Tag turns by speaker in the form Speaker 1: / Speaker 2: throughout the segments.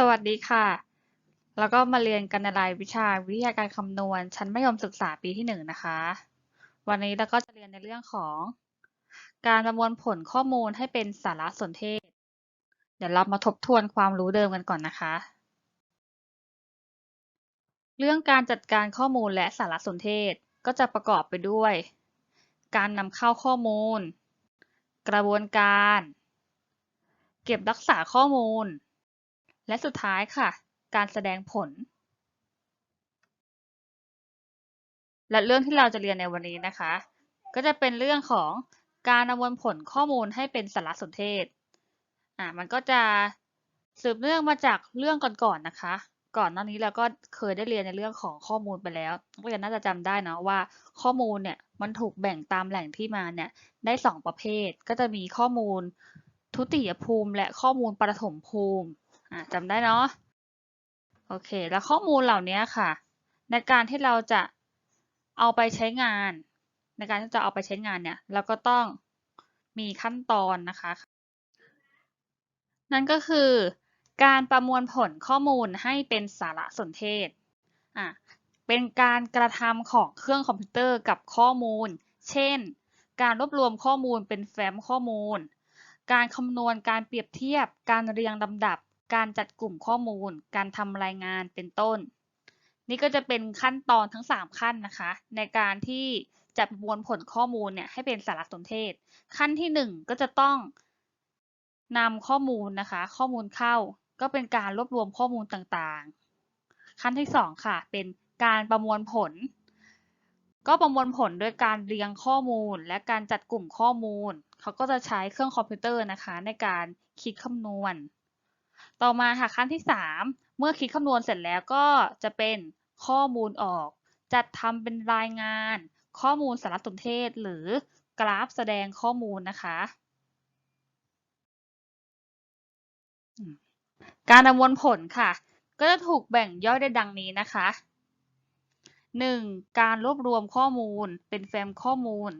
Speaker 1: สวัสดีค่ะ แล้วก็มาเรียนกันในรายวิชาวิทยาการคำนวณ ชั้นมัธยมศึกษาปีที่หนึ่งนะคะ วันนี้เราก็จะเรียนในเรื่องของ การประมวลผลข้อมูลให้เป็นสารสนเทศ เดี๋ยวเรามาทบทวนความรู้เดิมกันก่อนนะคะ เรื่องการจัดการข้อมูลและสารสนเทศก็จะประกอบไปด้วย การนำเข้าข้อมูล กระบวนการ เก็บรักษาข้อมูล และสุดท้ายค่ะ การแสดงผล และเรื่องที่เราจะเรียนในวันนี้นะคะ ก็จะเป็นเรื่องของการประมวลผลข้อมูลให้เป็นสารสนเทศ อ่า มันก็จะสืบเนื่องมาจากเรื่องก่อนๆนนะคะ ก่อนหน้านี้เราก็เคยได้เรียนในเรื่องของข้อมูลไปแล้วนักเรียนน่าจะจำได้นะว่าข้อมูลเนี่ยมันถูกแบ่งตามแหล่งที่มาเนี่ยได้สองประเภท ก็จะมีข้อมูลทุติยภูมิ และข้อมูลประถมภูมิ จำได้เนาะโอเค แล้วข้อมูลเหล่านี้ค่ะ ในการที่เราจะเอาไปใช้งาน ในการที่จะเอาไปใช้งานเนี่ย เราก็ต้องมีขั้นตอนนะคะ นั่นก็คือการประมวลผลข้อมูลให้เป็นสารสนเทศอะเป็นการกระทำของเครื่องคอมพิวเตอร์กับข้อมูล เช่น การรวบรวมข้อมูลเป็นแฟ้มข้อมูล การคำนวณ การเปรียบเทียบ การเรียงลำดับ การจัดกลุ่มข้อมูล การทำรายงานเป็นต้น นี่ก็จะเป็นขั้นตอนทั้ง 3 ขั้นนะคะ ในการที่จะประมวลผลข้อมูลเนี่ยให้เป็นสารสนเทศ ขั้นที่ 1 ก็จะต้องนำข้อมูลนะคะ ข้อมูลเข้าก็เป็นการรวบรวมข้อมูลต่างๆ ขั้นที่ 2 ค่ะ เป็นการประมวลผล ก็ประมวลผลด้วยการเรียงข้อมูล และการจัดกลุ่มข้อมูล เขาก็จะใช้เครื่องคอมพิวเตอร์นะคะ ในการคิดคำนวณ ต่อมาค่ะขั้นที่ 3 เมื่อคิดคำนวณเสร็จแล้วก็จะเป็นข้อมูลออก จัดทำเป็นรายงาน ข้อมูลสารสนเทศ หรือกราฟแสดงข้อมูลนะคะ การประมวลผลค่ะ ก็จะถูกแบ่งย่อยได้ดังนี้นะคะ 1. การรวบรวมข้อมูลเป็นแฟ้มข้อมูล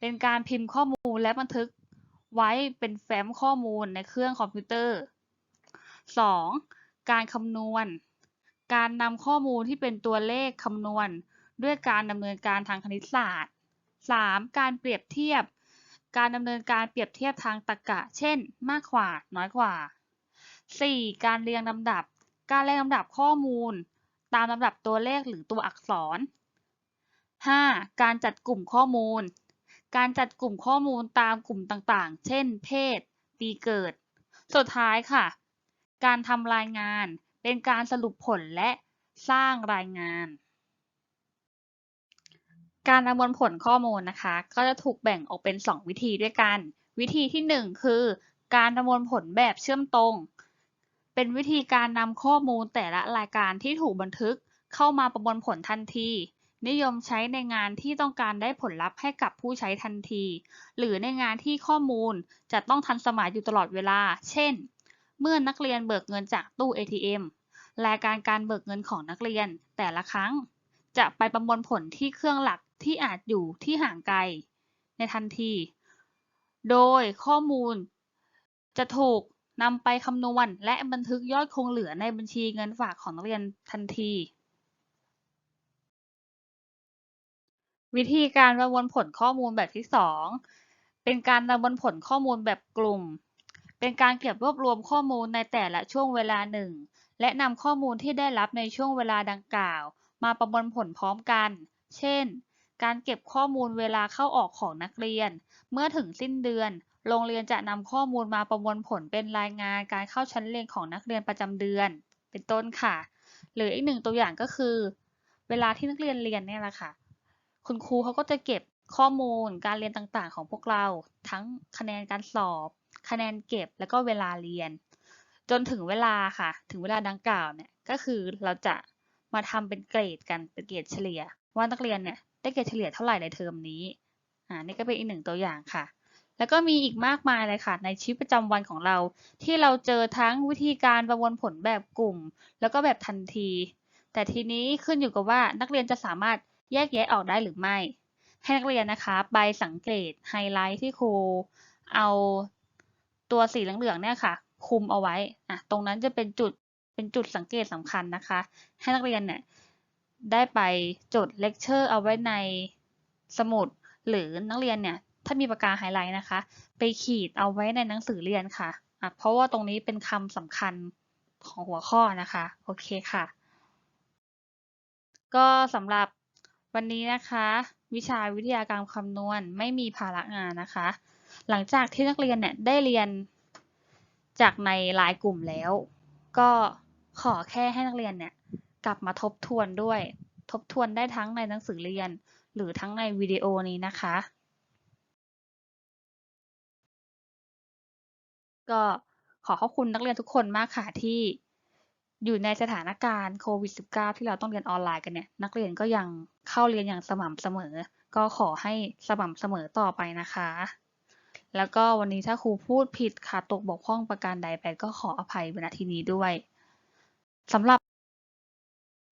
Speaker 1: เป็นการพิมพ์ข้อมูลและบันทึกไว้เป็นแฟ้มข้อมูลในเครื่องคอมพิวเตอร์ 2. การคำนวณ การนำข้อมูลที่เป็นตัวเลขคำนวณ ด้วยการดำเนินการทางคณิตศาสตร์ 3. การเปรียบเทียบ การดำเนินการเปรียบเทียบทางตรรกะ เช่น มากกว่า น้อยกว่า 4. การเรียงลำดับ การเรียงลำดับข้อมูล ตามลำดับตัวเลขหรือตัวอักษร 5. การจัดกลุ่มข้อมูล การจัดกลุ่มข้อมูลตามกลุ่มต่างๆ เช่น เพศ ปีเกิด สุดท้ายค่ะ การทำรายงานเป็นการสรุปผลและสร้างรายงาน การประมวลผลข้อมูลนะคะ ก็จะถูกแบ่งออกเป็น 2 วิธีด้วยกัน วิธีที่ 1 คือ การประมวลผลแบบเชื่อมตรง เป็นวิธีการนำข้อมูลแต่ละรายการที่ถูกบันทึกเข้ามาประมวลผลทันที นิยมใช้ในงานที่ต้องการได้ผลลัพธ์ให้กับผู้ใช้ทันที หรือในงานที่ข้อมูลจะต้องทันสมัยอยู่ตลอดเวลา เช่น เมื่อนักเรียนเบิกเงินจากตู้ ATM รายการการเบิกเงินของนักเรียนแต่ละครั้ง จะไปประมวลผลที่เครื่องหลักที่อาจอยู่ที่ห่างไกล ในทันที โดยข้อมูลจะถูกนำไปคำนวณและบันทึกยอดคงเหลือในบัญชีเงินฝากของนักเรียนทันที วิธีการประมวลผลข้อมูลแบบที่ 2 เป็นการประมวลผลข้อมูลแบบกลุ่ม เป็นการเก็บรวบรวมข้อมูลในแต่ละช่วงเวลาหนึ่ง และนำข้อมูลที่ได้รับในช่วงเวลาดังกล่าว มาประมวลผลพร้อมกัน เช่น การเก็บข้อมูลเวลาเข้าออกของนักเรียน เมื่อถึงสิ้นเดือน โรงเรียนจะนำข้อมูลมาประมวลผลเป็นรายงานการเข้าชั้นเรียนของนักเรียนประจำเดือน เป็นต้นค่ะ หรืออีกหนึ่งตัวอย่างก็คือ เวลาที่นักเรียนเรียนเนี่ยแหละค่ะ คุณครูเขาก็จะเก็บข้อมูลการเรียนต่างๆ ของพวกเรา ทั้งคะแนนการสอบ คะแนนเก็บแล้วก็เวลาเรียน จนถึงเวลาค่ะ ถึงเวลาดังกล่าวเนี่ยก็คือเราจะมาทำเป็นเกรดกันเป็นเกรดเฉลี่ย ว่านักเรียนเนี่ยได้เกรดเฉลี่ยเท่าไหร่ในเทอมนี้อ่านี่ก็เป็นอีกหนึ่งตัวอย่างค่ะ แล้วก็มีอีกมากมายเลยค่ะ ในชีวิตประจำวันของเรา ที่เราเจอทั้งวิธีการประมวลผลแบบกลุ่ม แล้วก็แบบทันที แต่ทีนี้ขึ้นอยู่กับว่านักเรียนจะสามารถแยกแยะออกได้หรือไม่ ให้นักเรียนนะคะ ไปสังเกตไฮไลท์ที่ครูเอา ตัวสีเหลืองๆเนี่ยค่ะ คุมเอาไว้อะตรงนั้นจะเป็นจุดเป็นจุดสังเกตสำคัญนะคะ ให้นักเรียนเนี่ยได้ไปจดเลคเชอร์เอาไว้ในสมุด หรือนักเรียนเนี่ยถ้ามีปากกาไฮไลท์นะคะ ไปขีดเอาไว้ในหนังสือเรียนค่ะะเพราะว่าตรงนี้เป็นคำสำคัญของหัวข้อนะคะโอเคค่ะ ก็สำหรับวันนี้นะคะ วิชาวิทยาการคำนวณไม่มีภาระงานนะคะ หลังจากที่นักเรียนเนี่ยได้เรียนจากในไลน์กลุ่มแล้ว ก็ขอแค่ให้นักเรียนเนี่ยกลับมาทบทวนด้วย ทบทวนได้ทั้งในหนังสือเรียน หรือทั้งในวิดีโอนี้นะคะ ก็ขอขอบคุณนักเรียนทุกคนมากค่ะที่อยู่ในสถานการณ์โควิด -19 ที่เราต้องเรียนออนไลน์กันเนี่ย นักเรียนก็ยังเข้าเรียนอย่างสม่ำเสมอ ก็ขอให้สม่ำเสมอต่อไปนะคะ แล้วก็วันนี้ถ้าครูพูดผิดขาดตกบกพร่องประการใดไปก็ขออภัยในทีนี้ด้วยสำหรับ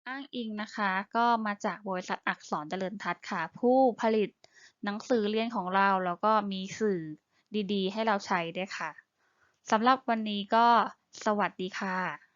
Speaker 1: อ้างอิงนะคะ ก็มาจากบริษัทอักษรเจริญทัศน์ค่ะ ผู้ผลิตหนังสือเรียนของเราแล้วก็มีสื่อดีๆ ให้เราใช้ด้วยค่ะสำหรับวันนี้ก็สวัสดีค่ะ